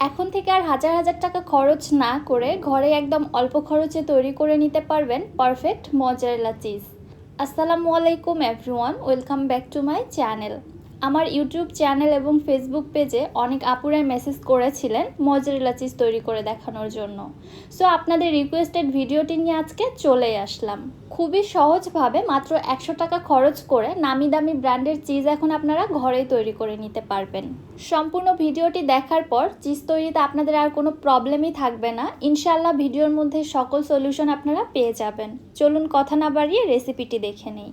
এখন থেকে আর হাজার হাজার টাকা খরচ না করে ঘরে একদম অল্প খরচে তৈরি করে নিতে পারবেন পারফেক্ট মজারেলা চিজ। আসসালামু আলাইকুম everyone welcome back to my channel আমার ইউটিউব চ্যানেল এবং ফেসবুক পেজে অনেক আপুরাই মেসেজ করেছিলেন মজারেলা চিজ তৈরি করে দেখানোর জন্য। সো আপনাদের রিকোয়েস্টেড ভিডিওটি নিয়ে আজকে চলে আসলাম। খুবই সহজভাবে মাত্র একশো টাকা খরচ করে নামি দামি ব্র্যান্ডের চিজ এখন আপনারা ঘরেই তৈরি করে নিতে পারবেন। সম্পূর্ণ ভিডিওটি দেখার পর চিজ তৈরিতে আপনাদের আর কোনো প্রবলেমই থাকবে না। ইনশাল্লাহ ভিডিওর মধ্যে সকল সলিউশন আপনারা পেয়ে যাবেন। চলুন কথা না বাড়িয়ে রেসিপিটি দেখে নেই।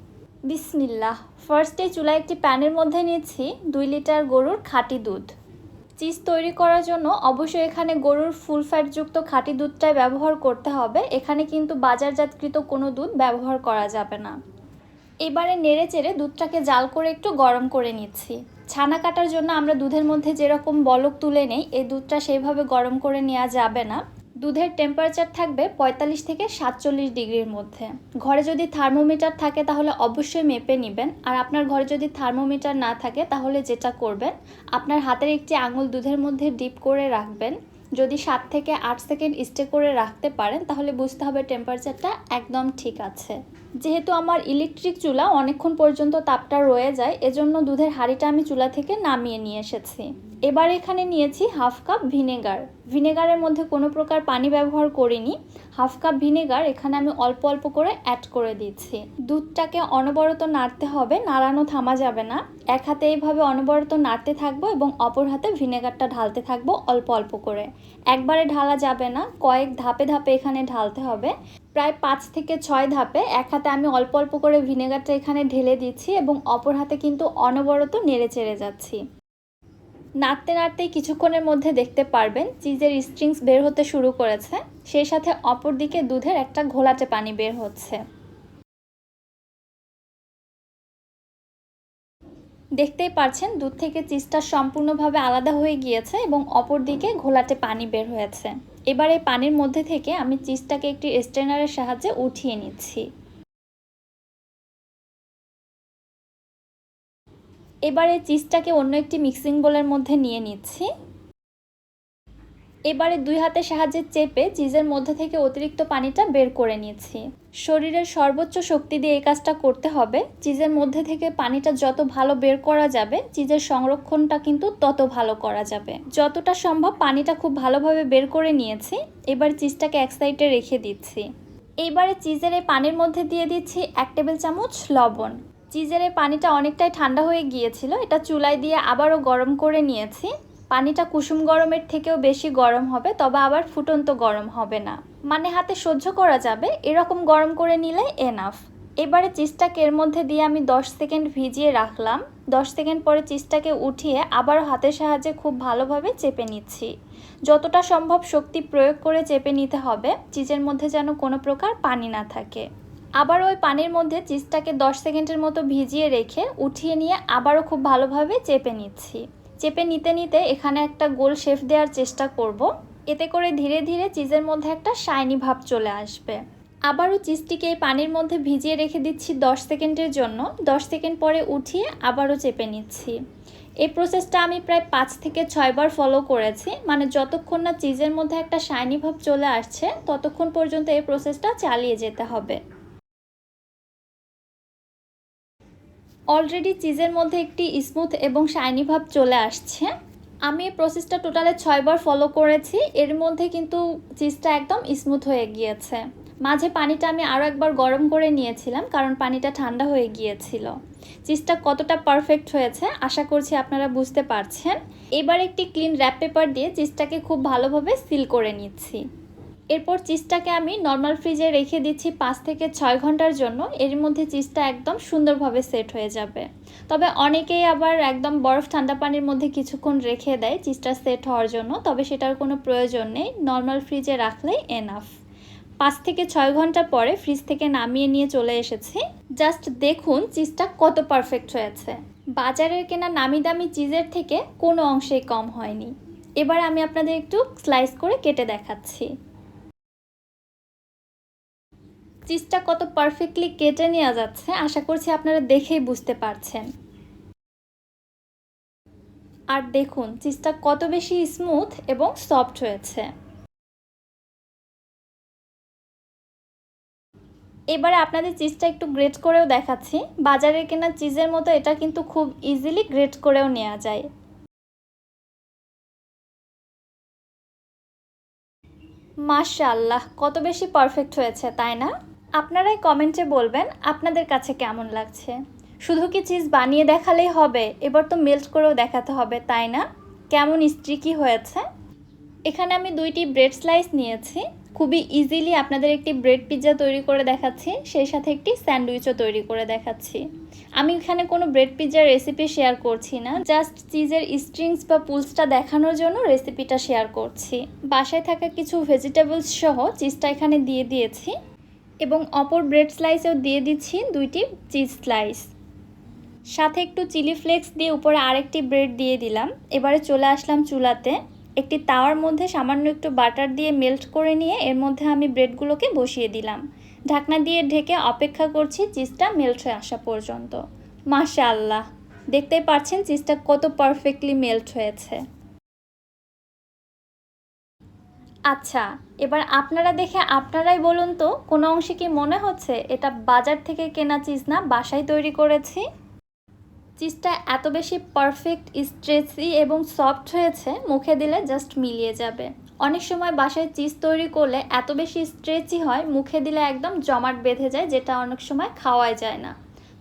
বিসমিল্লাহ। ফার্স্টে চুলায় একটি প্যানের মধ্যে নিয়েছি দুই লিটার গরুর খাঁটি দুধ। চিজ তৈরি করার জন্য অবশ্যই এখানে গরুর ফুল ফ্যাটযুক্ত খাঁটি দুধটাই ব্যবহার করতে হবে। এখানে কিন্তু বাজারজাতকৃত কোনো দুধ ব্যবহার করা যাবে না। এবারে নেড়ে চেড়ে দুধটাকে জাল করে একটু গরম করে নিচ্ছি। ছানা কাটার জন্য আমরা দুধের মধ্যে যেরকম বলক তুলে নেই, এই দুধটা সেইভাবে গরম করে নেওয়া যাবে না। দুধের টেম্পারেচার থাকবে পঁয়তাল্লিশ থেকে সাতচল্লিশ ডিগ্রির মধ্যে। ঘরে যদি থার্মোমিটার থাকে তাহলে অবশ্যই মেপে নেবেন। আর আপনার ঘরে যদি থার্মোমিটার না থাকে তাহলে যেটা করবেন, আপনার হাতের একটি আঙুল দুধের মধ্যে ডিপ করে রাখবেন। যদি সাত থেকে আট সেকেন্ড স্টে করে রাখতে পারেন, তাহলে বুঝতে হবে টেম্পারেচারটা একদম ঠিক আছে। যেহেতু আমার ইলেকট্রিক চুলা, অনেকক্ষণ পর্যন্ত তাপটা রয়ে যায়, এজন্য দুধের হাঁড়িটা আমি চুলা থেকে নামিয়ে নিয়ে এসেছি। এবার এখানে নিয়েছি হাফ কাপ ভিনেগার। ভিনেগারের মধ্যে কোনো প্রকার পানি ব্যবহার করিনি। হাফ কাপ ভিনেগার এখানে আমি অল্প অল্প করে অ্যাড করে দিচ্ছি। দুধটাকে অনবরত নাড়তে হবে, নাড়ানো থামা যাবে না। এক হাতে এইভাবে অনবরত নাড়তে থাকব এবং অপর হাতে ভিনেগারটা ঢালতে থাকব অল্প অল্প করে। একবারে ঢালা যাবে না, কয়েক ধাপে ধাপে এখানে ঢালতে হবে। প্রায় পাঁচ থেকে ছয় ধাপে এক হাতে আমি অল্প অল্প করে ভিনেগারটা এখানে ঢেলে দিচ্ছি এবং অপর হাতে কিন্তু অনবরত নেড়ে চেড়ে যাচ্ছি। নাড়তে নাড়তেই কিছুক্ষণের মধ্যে দেখতে পারবেন চিজের স্ট্রিংস বের হতে শুরু করেছে। সেই সাথে অপর দিকে দুধের একটা ঘোলাটে পানি বের হচ্ছে। দেখতেই পারছেন, দুধ থেকে চিজটা সম্পূর্ণভাবে আলাদা হয়ে গিয়েছে এবং অপর দিকে ঘোলাটে পানি বের হয়েছে। এবার এই পানির মধ্যে থেকে আমি চিজটাকে একটি স্ট্রেনারের সাহায্যে উঠিয়ে নিচ্ছি। এবারে চিজটাকে অন্য একটি মিক্সিং বোলের মধ্যে নিয়ে নিচ্ছি। এবারে দুই হাতের সাহায্যে চেপে চিজের মধ্যে থেকে অতিরিক্ত পানিটা বের করে নিয়েছি শরীরের সর্বোচ্চ শক্তি দিয়ে এই কাজটা করতে হবে। চিজের মধ্যে থেকে পানিটা যত ভালো বের করা যাবে, চিজের সংরক্ষণটা কিন্তু তত ভালো করা যাবে। যতটা সম্ভব পানিটা খুব ভালোভাবে বের করে নিয়েছি। এবার চিজটাকে এক সাইডে রেখে দিচ্ছি। এইবারে চিজের এই পানির মধ্যে দিয়ে দিচ্ছি এক টেবিল চামচ লবণ। চিজের পানিটা অনেকটাই ঠান্ডা হয়ে গিয়েছিল। এটা চুলায় দিয়ে আবারও গরম করে নিয়েছি। পানিটা কুসুম গরমের থেকেও বেশি গরম হবে, তবে আবার ফুটন্ত গরম হবে না। মানে হাতে সহ্য করা যাবে, এরকম গরম করে নিলে এনাফ এবারে চিজটাকে এর মধ্যে দিয়ে আমি 10 সেকেন্ড ভিজিয়ে রাখলাম। 10 সেকেন্ড পরে চিজটাকে উঠিয়ে আবার হাতের সাহায্যে খুব ভালোভাবে চেপে নিচ্ছি। যতটা সম্ভব শক্তি প্রয়োগ করে চেপে নিতে হবে, চিজের মধ্যে যেন কোনো প্রকার পানি না থাকে। আবার ওই পানির মধ্যে চিজটাকে 10 সেকেন্ডের মতো ভিজিয়ে রেখে উঠিয়ে নিয়ে আবারও খুব ভালোভাবে চেপে নিচ্ছি। চেপে নিতে নিতে এখানে একটা গোল শেফ দেওয়ার চেষ্টা করব। এতে করে ধীরে ধীরে চিজের মধ্যে একটা শাইনি ভাব চলে আসবে। আবারও চিজটিকে এই পানির মধ্যে ভিজিয়ে রেখে দিচ্ছি 10 সেকেন্ডের জন্য। 10 সেকেন্ড পরে উঠিয়ে আবারও চেপে নিচ্ছি। এই প্রসেসটা আমি প্রায় পাঁচ থেকে ছয়বার ফলো করেছি। মানে যতক্ষণ না চিজের মধ্যে একটা শাইনি ভাব চলে আসছে, ততক্ষণ পর্যন্ত এই প্রসেসটা চালিয়ে যেতে হবে। অলরেডি চিজের মধ্যে একটি স্মুথ এবং শাইনি ভাব চলে আসছে। আমি এই প্রসেসটা টোটালে ছয়বার ফলো করেছি। এর মধ্যে কিন্তু চিজটা একদম স্মুথ হয়ে গিয়েছে। মাঝে পানিটা আমি আরও একবার গরম করে নিয়েছিলাম, কারণ পানিটা ঠান্ডা হয়ে গিয়েছিল। চিজটা কতটা পারফেক্ট হয়েছে, আশা করছি আপনারা বুঝতে পারছেন। এবার একটি ক্লিন র্যাপ পেপার দিয়ে চিজটাকে খুব ভালোভাবে সিল করে নিচ্ছি। এরপর চিজটাকে আমি নর্মাল ফ্রিজে রেখে দিচ্ছি পাঁচ থেকে ছয় ঘণ্টার জন্য। এর মধ্যে চিজটা একদম সুন্দরভাবে সেট হয়ে যাবে। তবে অনেকেই আবার একদম বরফ ঠান্ডা পানির মধ্যে কিছুক্ষণ রেখে দেয় চিজটা সেট হওয়ার জন্য। তবে সেটার কোনো প্রয়োজন নেই নর্মাল ফ্রিজে রাখলেই এনাফ পাঁচ থেকে ছয় ঘণ্টা পরে ফ্রিজ থেকে নামিয়ে নিয়ে চলে এসেছি। জাস্ট দেখুন চিজটা কত পারফেক্ট হয়েছে। বাজারের কেনা নামি দামি চিজের থেকে কোনো অংশেই কম হয়নি। এবার আমি আপনাদের একটু স্লাইস করে কেটে দেখাচ্ছি। চিজটা কত পারফেক্টলি কেটে নেওয়া যাচ্ছে, আশা করছি আপনারা দেখেই বুঝতে পারছেন। আর দেখুন, চিজটা কত বেশি স্মুথ এবং সফট হয়েছে। এবারে আপনাদের চিজটা একটু গ্রেট করেও দেখাচ্ছি। বাজারে কেনা চিজের মতো এটা কিন্তু খুব ইজিলি গ্রেট করেও নেওয়া যায়। মাশাআল্লাহ, কত বেশি পারফেক্ট হয়েছে, তাই না? আপনারাই কমেন্টে বলবেন আপনাদের কাছে কেমন লাগছে। শুধু কি চিজ বানিয়ে দেখালেই হবে? এবার তো মেল্ট করেও দেখাতে হবে, তাই না? কেমন স্ট্রিকি হয়েছে? এখানে আমি দুইটি ব্রেড স্লাইস নিয়েছি। খুবই ইজিলি আপনাদের একটি ব্রেড পিৎজা তৈরি করে দেখাচ্ছি, সেই সাথে একটি স্যান্ডউইচও তৈরি করে দেখাচ্ছি। আমি এখানে কোনো ব্রেড পিৎজার রেসিপি শেয়ার করছি না জাস্ট চিজের স্ট্রিংস বা পুলসটা দেখানোর জন্য রেসিপিটা শেয়ার করছি। বাসায় থাকা কিছু ভেজিটেবলস সহ চিজটা এখানে দিয়ে দিয়েছি। এবং অপর ব্রেড স্লাইসেও দিয়ে দিচ্ছি দুইটি চিজ স্লাইস। সাথে একটু চিলি ফ্লেক্স দিয়ে উপরে আরেকটি ব্রেড দিয়ে দিলাম। এবারে চলে আসলাম চুলাতে। একটি তাওয়ার মধ্যে সামান্য একটু বাটার দিয়ে মেল্ট করে নিয়ে এর মধ্যে আমি ব্রেডগুলোকে বসিয়ে দিলাম। ঢাকনা দিয়ে ঢেকে অপেক্ষা করছি চিজটা মেল্ট হয়ে আসা পর্যন্ত। মাশাআল্লাহ! দেখতেই পাচ্ছেন চিজটা কত পারফেক্টলি মেল্ট হয়েছে। আচ্ছা এবার আপনারা দেখে আপনারাই বলুন তো, কোনো অংশে কি মনে হচ্ছে? এটা বাজার থেকে কেনা চিজ না, বাসায় তৈরি করেছি? চিজটা এত বেশি পারফেক্ট স্ট্রেচি এবং সফট হয়েছে, মুখে দিলে জাস্ট মিলিয়ে যাবে। অনেক সময় বাসায় চিজ তৈরি করলে এত বেশি স্ট্রেচি হয়, মুখে দিলে একদম জমাট বেঁধে যায়, যেটা অনেক সময় খাওয়াই যায় না।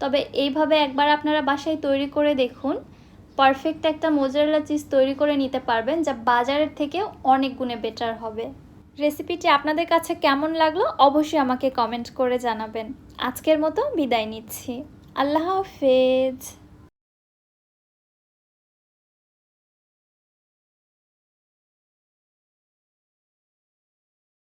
তবে এইভাবে একবার আপনারা বাসায় তৈরি করে দেখুন। পারফেক্ট একটা মোজারেলা চিজ তৈরি করে নিতে পারবেন, যা বাজারের থেকে অনেক গুণে বেটার হবে। রেসিপিটি আপনাদের কাছে কেমন লাগল অবশ্যই আমাকে কমেন্ট করে জানাবেন। আজকের মতো বিদায় নিচ্ছি। আল্লাহ হাফেজ।